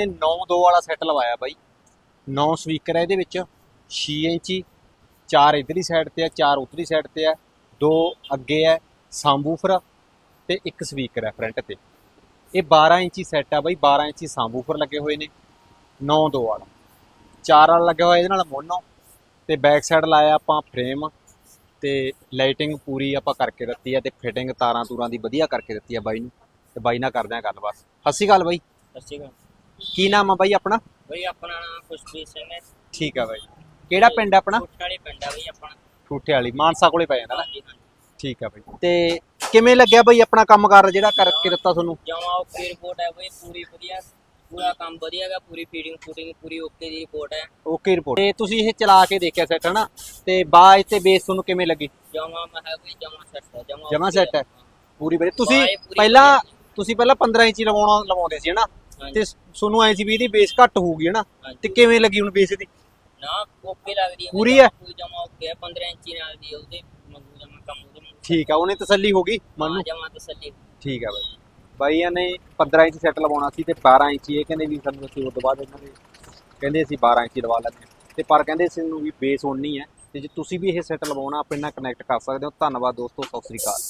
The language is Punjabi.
ਇਹ 9-2 ਵਾਲਾ ਸੈੱਟ ਲਵਾਇਆ ਬਾਈ। 9 ਸਪੀਕਰ ਹੈ ਇਹਦੇ ਵਿੱਚ। 6 ਇੰਚੀ 4 ਇਧਰਲੀ ਸਾਈਡ ਤੇ ਹੈ 4 ਉਤਰੀ ਸਾਈਡ ਤੇ ਹੈ ਦੋ ਅੱਗੇ ਹੈ ਸਾਂਬੂਫਰ ਤੇ ਇੱਕ ਸਪੀਕਰ ਹੈ ਫਰੰਟ ਤੇ। ਇਹ 12 ਇੰਚੀ ਸੈੱਟ ਆ ਬਾਈ 12 ਇੰਚੀ ਸਾਬਵੂਫਰ ਲੱਗੇ ਹੋਏ ਨੇ। 9-2 ਵਾਲਾ। 4 ਵਾਲਾ ਲੱਗਿਆ ਹੋਇਆ ਇਹਦੇ ਨਾਲ ਮੋਨੋ। ਤੇ ਬੈਕ ਸਾਈਡ ਲਾਇਆ ਆਪਾਂ ਫਰੇਮ ਤੇ ਲਾਈਟਿੰਗ ਪੂਰੀ ਆਪਾਂ ਕਰਕੇ ਦਿੱਤੀ ਹੈ ਤੇ ਫਿਟਿੰਗ ਤਾਰਾਂ ਤੂਰਾਂ ਦੀ ਵਧੀਆ ਕਰਕੇ ਦਿੱਤੀ ਆ ਬਾਈ ਨੂੰ। ਤੇ ਬਾਈ ਨਾਲ ਕਰਦੇ ਆ ਗੱਲਬਾਤ। ਸਤਿ ਸ਼੍ਰੀ ਅਕਾਲ ਬਾਈ। ਸਤਿ ਸ਼੍ਰੀ ਅਕਾਲ। ਕੀ ਨਾਮ ਆ ਬਾਈ ਆਪਣਾ? ਬਈ ਆਪਣਾ ਨਾਮ ਖੁਸ਼ਪ੍ਰੀਤ ਸਿੰਘ ਹੈ। ਠੀਕ ਆ ਬਾਈ। ਕਿਹੜਾ ਪਿੰਡ ਆ ਆਪਣਾ? ਵਾਲੀ ਪਿੰਡ ਹੈ ਬਈ ਆਪਣਾ। ਠੂਠੇ ਵਾਲੀ ਮਾਨਸਾ ਕੋਲੇ ਪੈ ਜਾਂਦਾ ਨਾ? ਹਾਂਜੀ ਹਾਂਜੀ। ਠੀਕ ਆ ਬਾਈ। ਤੇ ਕਿਵੇਂ ਲੱਗਿਆ ਬਾਈ ਆਪਣਾ ਕੰਮਕਾਰ ਜਿਹੜਾ ਕਰਕੇ ਦਿੱਤਾ ਤੁਹਾਨੂੰ? ਜਮਾ ਓਕੇ ਰਿਪੋਰਟ ਹੈ ਬਈ ਪੂਰੀ ਵਧੀਆ। ਪੂਰਾ ਕੰਮ ਵਧੀਆ ਹੈਗਾ ਪੂਰੀ ਫੀਡਿੰਗ ਫੂਡਿੰਗ ਪੂਰੀ ਓਕੇ ਦੀ ਰਿਪੋਰਟ ਹੈ। ਓਕੇ ਰਿਪੋਰਟ ਤੇ ਤੁਸੀਂ ਇਹ ਚਲਾ ਕੇ ਦੇਖਿਆ ਸੈੱਟ ਹਨਾ? ਤੇ ਬਾਜ ਤੇ ਬੇਸ ਤੁਹਾਨੂੰ ਕਿਵੇਂ ਲੱਗੀ? ਜਮਾ ਮੈਂ ਹੈ ਬਈ ਜਮਾ ਸੈੱਟ ਹੈ ਜਮਾ ਜਮਾਂ set ਹੈ। ਪੂਰੀ ਵਧੀਆ। ਤੁਸੀਂ ਬਾਏ ਪੂਰੀ ਪਹਿਲਾਂ। ਤੁਸੀਂ ਪਹਿਲਾਂ 15 ਇੰਚੀ ਲਵਾਉਣਾ ਲਵਾਉਂਦੇ ਸੀ ਹਨਾ? ਤੇ ਤੁਹਾਨੂੰ ਐ ਸੀ ਵੀ ਇਹਦੀ ਬੇਸ ਘੱਟ ਹੋਊਗੀ ਹਨਾ। ਤੇ ਕਿਵੇਂ ਲੱਗੀ ਹੁਣ ਬੇਸ ਦੀ ਨਾ ਓਕੇ ਲੱਗਦੀ ਹੈ ਪੂਰੀ ਹੈ? ਜਮਾ ਓਕੇ ਹੈ 15 ਇੰਚੀ ਨਾਲ ਦੀ ਉਹਦੇ ਮੰਗੂ ਜਮਾ ਕੰਮ ਉਹਦੇ ਮੰਗੂ ਠੀਕ ਆ ਉਹਨੇ ਤਸੱਲੀ ਹੋ ਗਈ ਮਨ ਨੂੰ? ਜਮਾ ਤਸੱਲੀ ਠੀਕ ਆ ਬਾਈ। ਬਾਈਆਂ ਨੇ 15 ਇੰਚ ਸੈੱਟ ਲਵਾਉਣਾ ਸੀ ਤੇ 12 ਇੰਚ ਇਹ ਕਹਿੰਦੇ ਵੀ ਸਾਨੂੰ ਅਸੀਂ ਉਸ ਤੋਂ ਬਾਅਦ ਇਹਨਾਂ ਦੇ ਕਹਿੰਦੇ ਅਸੀਂ 12 ਇੰਚ ਲਵਾ ਲੈਂਦੇ। ਤੇ ਪਰ ਕਹਿੰਦੇ ਸੀ ਨੂੰ ਵੀ ਬੇਸ ਓਨੀ ਹੈ। ਤੇ ਜੇ ਤੁਸੀਂ ਵੀ ਇਹ ਸੈੱਟ ਲਵਾਉਣਾ ਆਪਣੇ ਨਾਲ ਕਨੈਕਟ ਕਰ ਸਕਦੇ ਹੋ। ਧੰਨਵਾਦ ਦੋਸਤੋ ਸਤਿ ਸ੍ਰੀ ਅਕਾਲ।